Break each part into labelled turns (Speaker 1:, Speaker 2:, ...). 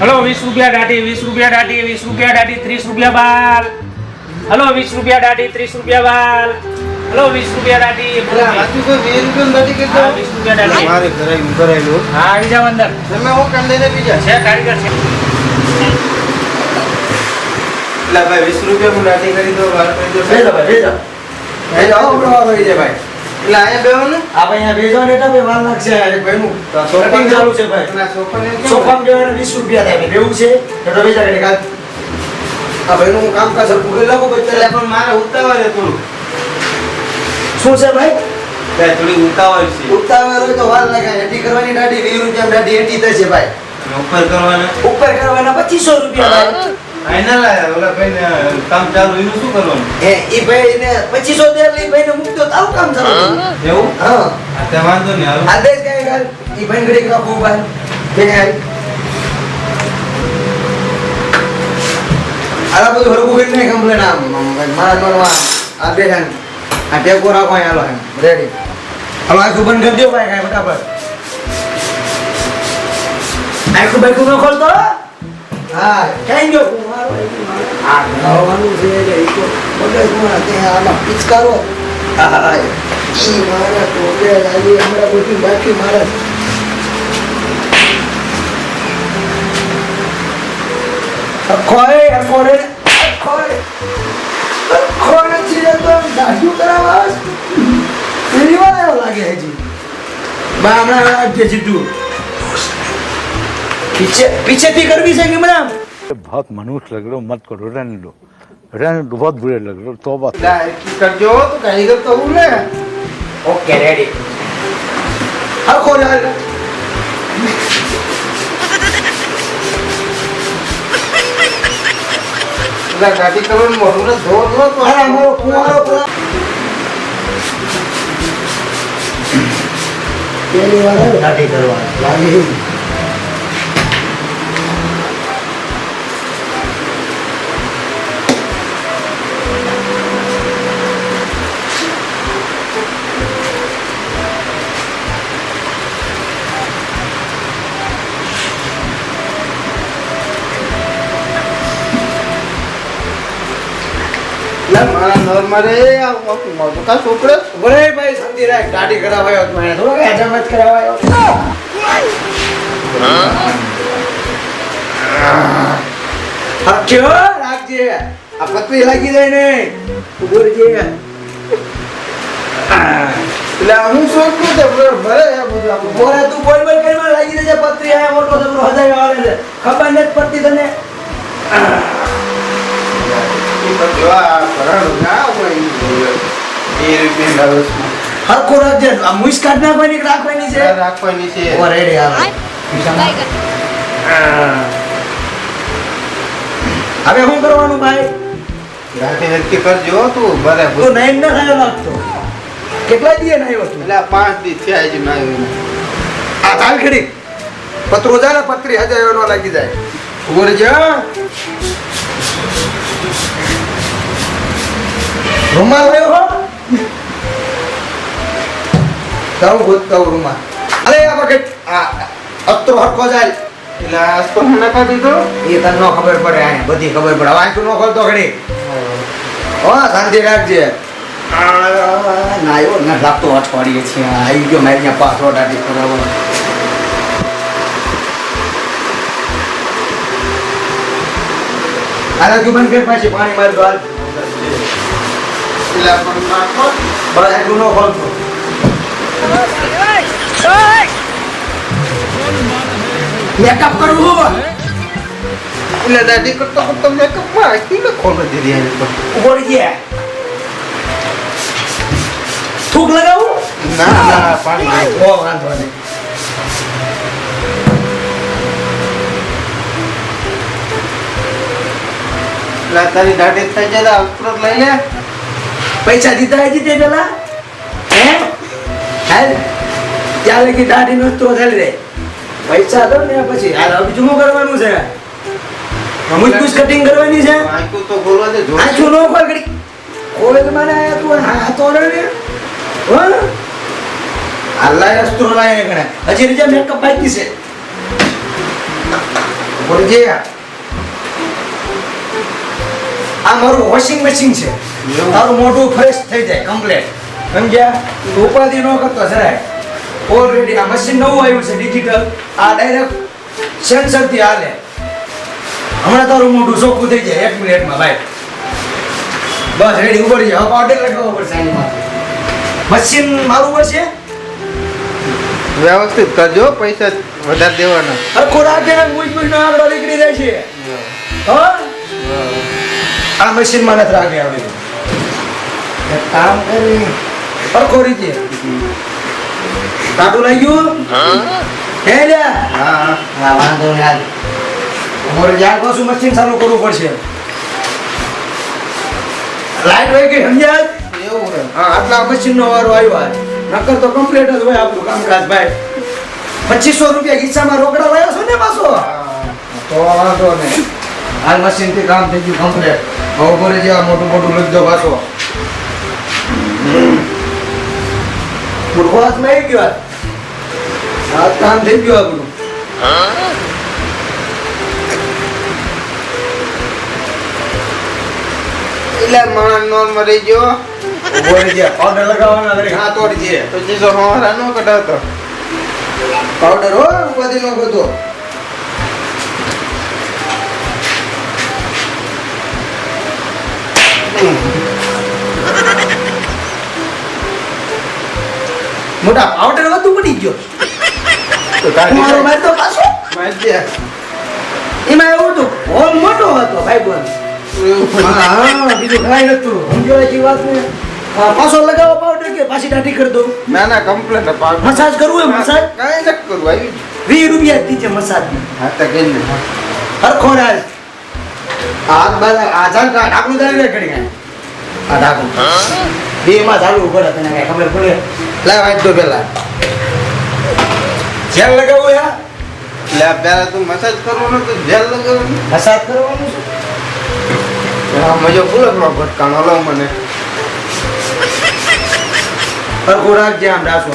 Speaker 1: Hello વીસ રૂપિયા દાઢી વીસ રૂપિયા દાઢી વીસ રૂપિયા દાઢી ત્રીસ રૂપિયા બાલ. હલો વીસ રૂપિયા દાઢી ત્રીસ રૂપિયા બાલ. હલો વીસ રૂપિયા દાઢી
Speaker 2: વીસ
Speaker 1: રૂપિયા દાઢી.
Speaker 2: મારે કરાવ્યું, કરાવ્યું.
Speaker 1: હા આવી જાવ અંદર.
Speaker 2: તમે હું કામ લઈને બીજા
Speaker 1: છે કારીગર છે.
Speaker 2: એટલે ભાઈ વીસ રૂપિયા હું દાઢી કરી દો ભાઈ કરી દો.
Speaker 3: બેસો ભાઈ જાઓ. આપણો વારો આવી જાય ભાઈ.
Speaker 2: એટલે અહીંયા બેહો ને?
Speaker 3: આ ભાઈ અહીંયા બેસો ને એટલે ભાઈ વાર લાગશે એક ભાઈનું
Speaker 2: તો આ
Speaker 3: ચાલુ છે ભાઈ.
Speaker 2: અને આ સોફાને કેમ?
Speaker 3: સોફામાં બેવાનો રૂપિયા થાય. બેવું છે. તો તો બેસા કાલ. આ ભાઈનું હું કામ કાજ
Speaker 2: એટલે પણ મારે ઉતાવળ છે થોડું.
Speaker 3: શું છે ભાઈ?
Speaker 2: ભાઈ થોડી ઉતાવળ છે.
Speaker 3: ઉતાવળ હોય તો વાર લાગે. એટી કરવાની દાઢી વીસ રૂપિયા દાઢી એટી થશે ભાઈ.
Speaker 2: ઉપર કરવાના.
Speaker 3: ઉપર કરવાના પચીસો રૂપિયા ભાઈ.
Speaker 2: ફાઇનલ આયા ઓલા ભાઈને કામ ચાલુ એનું શું કરવાનું?
Speaker 3: હે ઈ ભાઈ ને પચીસો દે એટલે ઈ ભાઈને મૂકતો તારું કામ ચાલુ.
Speaker 2: એવું?
Speaker 3: હા.
Speaker 2: આ તે વાંધો નહીં હાલ.
Speaker 3: આ દેશ કઈ ગાલ ઈ ભાઈ ઘડીક રાખું ભાઈ કે હાલ આલા બધું હરકું કરી કમ્પ્લેન આમ મારા મનમાં આ બે હેન આ ટેકો રાખો અહીં હાલો રેડી હાલો આખું બંધ કરી દો ભાઈ કાંઈ ફટાફટ. આખું બાઈકું ન ખોલતો? હા કઈ ગયો આ નવાનું છે એટલે ઈ તો મગજમાં ત્યાં આમાં પિચકારો હા ઈ મારા ટોપે લાગી હમણાં બધી બાકી મારા અખોય અખોરે અખોય અખોરે છે તો દાઢી કરાવવા પેલી વાર આવ્યો લાગે હજી બા હમણાં આજે જીતું પીછે પીछेથી કરવી છે કે બધા
Speaker 4: बहुत मनुष्य लग रहे हो मत करो रहने लो रहने लो बहुत बुरे लग रहे हो
Speaker 3: तो
Speaker 2: कर जो तो कहीं तो, तो ओके रेडी
Speaker 3: हर खो जाएगा तो दो दो तो है। पूरा गाड़ी करवा
Speaker 2: મારા
Speaker 3: બોલે લાગી જાય ને. ઊભો રહેજે.
Speaker 2: એટલે હું છોકરું બધું આપણું
Speaker 3: બોરે તું બોલ બોલ કરીને લાગી જશે પતરી આ મોટો જબરો હજાર આવે છે. ખબર નથી પડતી તને? હરખો રાખજે. આ મુઈસ કાઢ નાખવાની રાખવાની છે.
Speaker 2: રાખવાની છે.
Speaker 3: ઓ રેડી હવે શું કરવાનું ભાઈ?
Speaker 2: નક્કી કરજો તું
Speaker 3: તું
Speaker 2: બરાબર
Speaker 3: નાઈન ના થયો લાગતો. કેટલા દીએ નાયો તું?
Speaker 2: એટલે પાંચ દી થયા છે ના
Speaker 3: આ ચાલ ખડી. પત્રો જાય પત્રી હજાર એનો લાગી જાય. ઊભો રહેજે. રૂમાલ આવ્યો હો. તારું ગોતતા તારું રૂમાલ. અરે આ બકેટ આ અત્રો હરખો જાય.
Speaker 2: એટલે આ તો નકા દીધો?
Speaker 3: એ તને નો ખબર પડે આ બધી ખબર પડે. વાંચું નો ખોલતો ઘડી. હો શાંતિ રાખજે. નાયો ના લાગતો અઠવાડિયે છે. આવી ગયો મારી ત્યાં પાસવર્ડ આટી કરાવવાનો તું બંધ કર પાછી પાણી મારી દો મેકઅપ કરવું
Speaker 2: એટલે દાઢી કરતો કરતો મેકઅપમાં આખી ને ખોલો દીધી એની પર.
Speaker 3: ગયા. થૂક લગાવું?
Speaker 2: ના ના પાણી.
Speaker 3: ઓ વાંધો નહીં.
Speaker 2: તારી દાઢી થઈ જાય તો લઈ લે.
Speaker 3: પૈસા દીધા હજી તે પેલા? હે? હાલ. ત્યાં લગી દાઢી નો તો ચાલી રે. પૈસા દો ને પછી. હાલ હવે શું કરવાનું છે? કુછ કટિંગ કરવાની છે?
Speaker 2: તો ખોલવા દે
Speaker 3: આ છું. નો ખોલ ઘડી. ખોલ મને આયા તું હા તો ને. હો? અલ્લાહ અસ્ત્રો લાય ગણે હજી રજા મેકઅપ બાકી છે. બોલજે આ મારું વોશિંગ મશીન છે? તારું મોઢું ફ્રેશ થઈ જાય કમ્પ્લેટ સમજ્યા ઉપાધિ ન કરતો જરાય. ઓલરેડી આ મશીન નવું આવ્યું છે ડિજિટલ આ ડાયરેક્ટ સેન્સરથી હાલે. હમણાં તારું મોઢું ચોખ્ખું થઈ જાય એક મિનિટમાં ભાઈ બસ રેડી ઉપર હવે પાવડર લગાવવો પડશે માથે મશીન મારું હશે
Speaker 2: વ્યવસ્થિત કરજો પૈસા વધારે દેવાના.
Speaker 3: ખોરાક આંકડો નીકળી જાય છે. હા? આ મશીનમાં નથી રાખે આવડે. કામ કરી. હરખો રીતે. કાઢું લઈ ગયું? હે લે
Speaker 2: હા
Speaker 3: હા વાંધો નહીં હાલ. અમારે જ્યાં કહું મશીન ચાલુ કરવું પડશે. લાઈટ વહી ગઈ સમજ્યા?
Speaker 2: એવું
Speaker 3: હા આટલા મશીનનો વારો આવ્યો. નકર તો કમ્પ્લીટ જ હોય આપણું કામકાજ ભાઈ પચીસો રૂપિયા ખિસ્સામાં રોકડા લાવ્યો છો ને પાછો? તો વાંધો નહીં. હાલ મશીનથી કામ થઈ ગયું કમ્પ્લીટ હવે છે આ મોટું મોટું દો પાછો. મૂર્ખો નહીં આવી ગયો આજ. આ કામ થઈ ગયું આપણું.
Speaker 2: એટલે માણસ નોન મરી ગયો.
Speaker 3: ઘરે જે પાવડર લગાવવાના દરેક હાથ તોડી છે
Speaker 2: તો નો
Speaker 3: પાવડર હો ઉપાધિ નો બધો મોટા પાવડર વધુ પડી ગયો.
Speaker 2: તો
Speaker 3: મારો માર તો પાછો એમાં એવું હતું હોલ મોટો હતો ભાઈ બોલ. હા હા બીજું કાંઈ નતું સમજો એ વાત ને? પાછો લગાવો પાવડર કે પાછી દાઢી કરી દો
Speaker 2: ના ના કમ્પ્લેટ
Speaker 3: મસાજ કરવું હોય મસાજ?
Speaker 2: કાંઈ નથી કરવું આવી
Speaker 3: વીસ રૂપિયા દીજે મસાજ
Speaker 2: હા તો કઈ નહીં
Speaker 3: હરખો રાજ. હાથ બાદ આ ચાલ કા ઢાકણું દાડી કરી ગયા આ ઢાકણું. બે માં ચાલુ તને કઈ ખબર પડે? લાવ દો પેલા. જેલ લગાવું યાર
Speaker 2: એટલે પેલા તું મસાજ કરવાનો તો જેલ લગાવવાનું?
Speaker 3: મસાજ કરવાનું છે?
Speaker 2: મજો ફૂલકમાં ભટકાણો લો મને.
Speaker 3: હરખું રાખજે આમ ડાસો?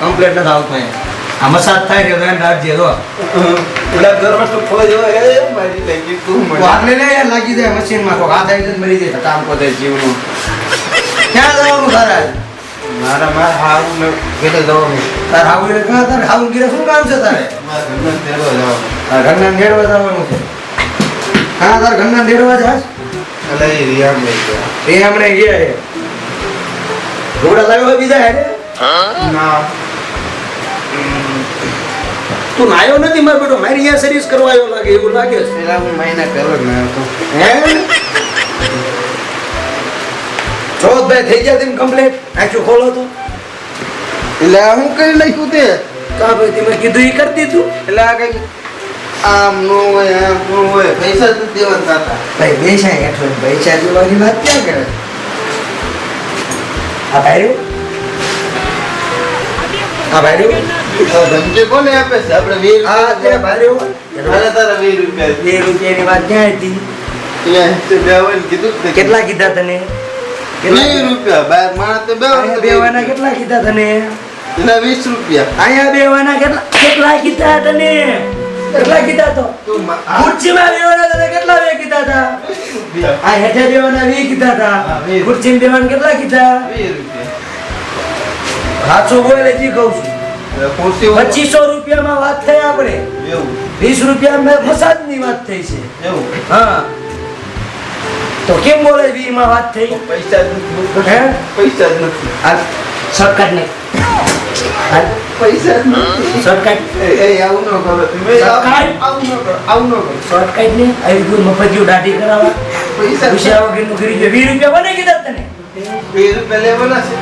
Speaker 3: કમ્પ્લેટ નથી આવતો અહીંયા. આ મસાજ થાય છે તો એમ રાખજે જો
Speaker 2: પેલા ઘરમાં તો જો એ મારી લાગી તું મને.
Speaker 3: હાથ લે લાગી જાય મશીનમાં હાથ આવી મરી જાય
Speaker 2: કામ પોતે જીવનું.
Speaker 3: ક્યાં જવાનું તારા?
Speaker 2: મારા મારા હારું ને ઘરે જવાનું.
Speaker 3: તાર હાવું એટલે ક્યાં તાર? હાવું ગીરે શું કામ છે તારે?
Speaker 2: મારા ઘરના તેડવા જવાનું.
Speaker 3: તાર ઘરના નેડવા જવાનું છે. હા તાર ઘરના નેડવા જાસ
Speaker 2: એટલે એ રિયામ લઈ ગયા.
Speaker 3: રિયામ ને ગયા ઘોડા લાવ્યો બીજા હેડે
Speaker 2: ના.
Speaker 3: તું નાયો નથી મારો બેટો મારી અહીંયા સર્વિસ કરવા આવ્યો લાગે એવું લાગે છે.
Speaker 2: પેલા હું મહિના પહેલો જ ના હતો.
Speaker 3: હે? ભાઈ થઈ ગયા તેમ કમ્પ્લેટ આખું ખોલો તો.
Speaker 2: એટલે હું કરી લખ્યું તે?
Speaker 3: કા ભાઈ તમે કીધું એ કરી દીધું
Speaker 2: એટલે આ કઈ આમ નો હોય આમ નો હોય પૈસા જ દેવાના હતા
Speaker 3: ભાઈ બેસા હેઠો પૈસા દેવાની વાત ક્યાં કરે? આ ભાઈ આ ભાઈ
Speaker 2: તો ધમકી કોને આપે છે? આપણે વીર
Speaker 3: આ તે ભાઈ
Speaker 2: મારે તારા વીર રૂપિયા
Speaker 3: બે રૂપિયાની વાત ક્યાં હતી?
Speaker 2: ત્યાં તે બેવાનું કીધું
Speaker 3: કેટલા કીધા તને?
Speaker 2: વીસ રૂપિયા બાર માણસ તો
Speaker 3: અહીંયા બેવાના કેટલા કીધા તને?
Speaker 2: એના વીસ રૂપિયા.
Speaker 3: અહીંયા બેવાના કેટલા કેટલા કીધા તને? કેટલા કીધા તો? ખુરશીમાં બેવાના તને કેટલા બે કીધા હતા આ હેઠે બેવાના વી કીધા હતા. ખુરશીમાં બેવાના કેટલા કીધા?
Speaker 2: વીસ રૂપિયા.
Speaker 3: સાચો બોલે જી કહું છું. પચીસો રૂપિયામાં વાત થઈ આપણે. વીસ રૂપિયા મસાજની વાત થઈ છે.
Speaker 2: એવું.
Speaker 3: હા. તો કેમ બોલે વી માં વાત થઈ?
Speaker 2: પૈસા જ નથી
Speaker 3: હે?
Speaker 2: પૈસા જ નથી.
Speaker 3: આ શોર્ટકટ ને
Speaker 2: પૈસા જ નથી.
Speaker 3: શોર્ટકટ.
Speaker 2: એ એ આવું ન કરો તમે.
Speaker 3: સરકાર?
Speaker 2: આવું ન કરો આવું ન કરો.
Speaker 3: શોર્ટકટ ને આવી ગયું મફતિયું દાઢી કરાવવા.
Speaker 2: પૈસા
Speaker 3: કરી વીસ રૂપિયા બને કીધા તને.
Speaker 2: વીસ રૂપિયા લેવાના છે.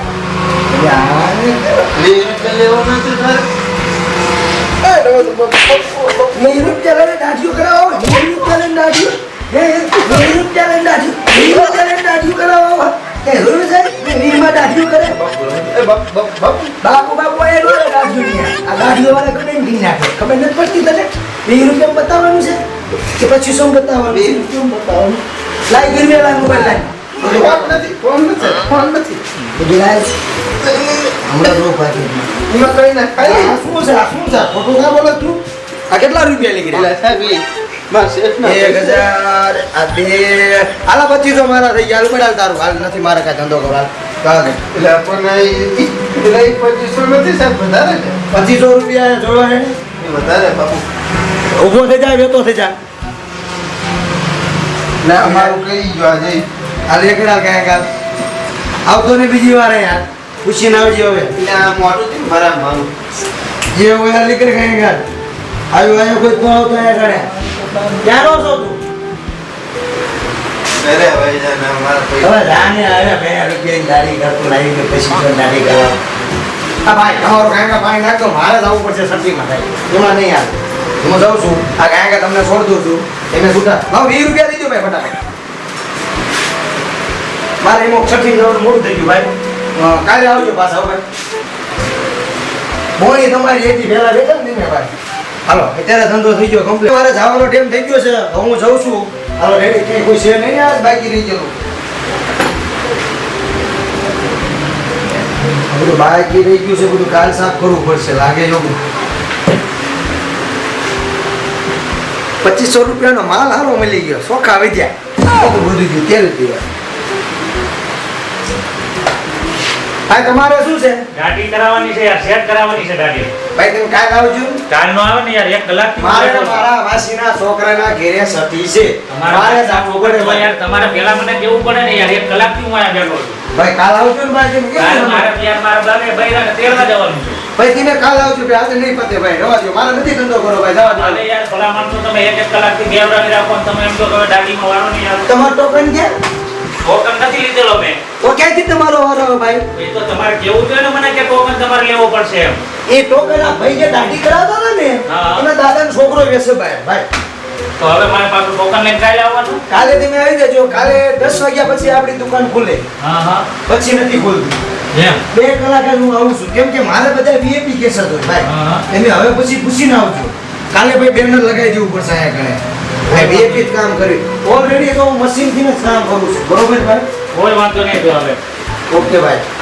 Speaker 3: રોજ જાય વીસમાં દાઢીઓ કરે
Speaker 2: બાપ બાપ
Speaker 3: બતાવવાનું છે કે પચીસો બતાવવાનું
Speaker 2: વીસ
Speaker 3: છે
Speaker 2: બતાવવાનું બતાવો
Speaker 3: લાઈ ગીરવે લાઈ મોબાઈલ
Speaker 2: ફોન નથી
Speaker 3: આ કેટલા રૂપિયા લઈ ગયા
Speaker 2: સાહેબ મારા
Speaker 3: એક હજાર આ બે આલા પચીસો મારા થઈ ગયા પડાલ તારું હાલ નથી મારે કાંઈ ધંધો કરો હાલ
Speaker 2: એટલે પચીસો નથી સાહેબ વધારે
Speaker 3: પચીસો રૂપિયા જોવા હે
Speaker 2: વધારે બાપુ
Speaker 3: ઊભો થઈ જાય વેતો થઈ જાય
Speaker 2: ના, અમારું કઈ જોવા આજે?
Speaker 3: એક હાલ કાંઈ કાલ. આવતો ને બીજી વાર યાર. પૂછીને આવજો હવે.
Speaker 2: એટલે આ મોટું છે બરાબર મારું
Speaker 3: જે હોય હાલ નીકળે કાંઈ કાલ. આવ્યો આવ્યો કોઈ આવતો ઘરે ક્યાં રહો છો તું?
Speaker 2: અરે ભાઈ અમારા
Speaker 3: હવે જાને આવે બે રૂપિયાની દાઢી કરતું લાવી કે પછી તો દાઢી કરવા. આ ભાઈ તમારો કાંઈ પાણી નાખતો મારે જવું પડશે સબ્જીમાં થાય એમાં નહીં યાર હું જાઉં છું. આ કાંઈ તમને છોડ દઉં છું. એને છૂટા. ભાવ વીસ રૂપિયા દીધો ભાઈ ફટાફટ. મારે એમાં છઠ્ઠી જવાનું મોડું થઈ ગયું ભાઈ. કાલે આવજો પાછા હવે બોણી તમારી એથી પહેલા બેઠા ને ભાઈ. હાલો, અત્યારે ધંધો થઈ ગયો કમ્પ્લીટ મારે જવાનો ટાઈમ થઈ ગયો છે. હું જાઉં છું. હાલો રેડી ક્યાંય કોઈ છે નહીં આજ બાકી રહી ગયેલું. બધું બાકી રહી ગયું છે, બધું કાલ સાફ કરવું પડશે, લાગે એવું પચીસો રૂપિયાનો માલ હારો મળી ગયો. સોખા વધ્યા. બધું ગયું તેલ પીવા હા તમારે શું છે?
Speaker 1: દાઢી કરાવવાની છે યાર સેટ કરાવવાની છે દાઢી
Speaker 3: ભાઈ તમે કાલ આવજો
Speaker 1: કાલ નો આવે ને યાર એક કલાક
Speaker 3: મારે મારા વાસીના છોકરાના ઘેરે સતી છે. મારે જાવું પડે ભાઈ.
Speaker 1: યાર તમારે પેલા મને કેવું પડે ને યાર એક કલાકથી હું આયા બેઠો છું.
Speaker 3: ભાઈ કાલ આવજો ને ભાઈ
Speaker 1: કાલ મારે યાર મારા બાને બૈરાને તેડવા જવાનું છે.
Speaker 3: ભાઈ તમે કાલ આવજો ભાઈ આજે નહીં પતે ભાઈ રવા દો મારે નથી ધંધો કરો ભાઈ જવા દો અરે
Speaker 1: યાર ભલા માણસો તમે એક એક કલાકથી બેવડાવી રાખો તમે એમ કહો કે હવે દાઢીમાં વારો નહીં આવે.
Speaker 3: તમારો ટોકન ક્યાં
Speaker 1: ટોકન નથી લીધેલો મેં.
Speaker 3: તો ક્યાંથી તમારો વારો ભાઈ?
Speaker 1: એ તો તમારે કેવું જોઈએ ને મને કે ટોકન તમારે લેવો પડશે એમ.
Speaker 3: એ ટોકન આ ભાઈ જે દાઢી કરાવતા ને. એના દાદાનો છોકરો વેસે ભાઈ ભાઈ.
Speaker 1: તો હવે મારે પાછું ટોકન લઈને કાલે આવવાનું?
Speaker 3: કાલે તમે આવી જજો. કાલે દસ વાગ્યા પછી આપણી દુકાન ખુલે.
Speaker 1: હા હા.
Speaker 3: પછી નથી ખુલતી.
Speaker 1: એમ.
Speaker 3: બે કલાક હું આવું છું. કેમ કે મારે બધા વીએપી કેસ હતો ભાઈ. એને હવે પછી પૂછીને આવજો. કાલે ભાઈ બેનર લગાવી દેવું પડશે અહીંયા કણે ભાઈ વીએપી જ કામ કરી ઓલરેડી તો હું મશીનથી જ કામ કરું છું. બરોબર ભાઈ?
Speaker 1: કોઈ વાંધો નહીં તો હવે.
Speaker 3: ઓકે ભાઈ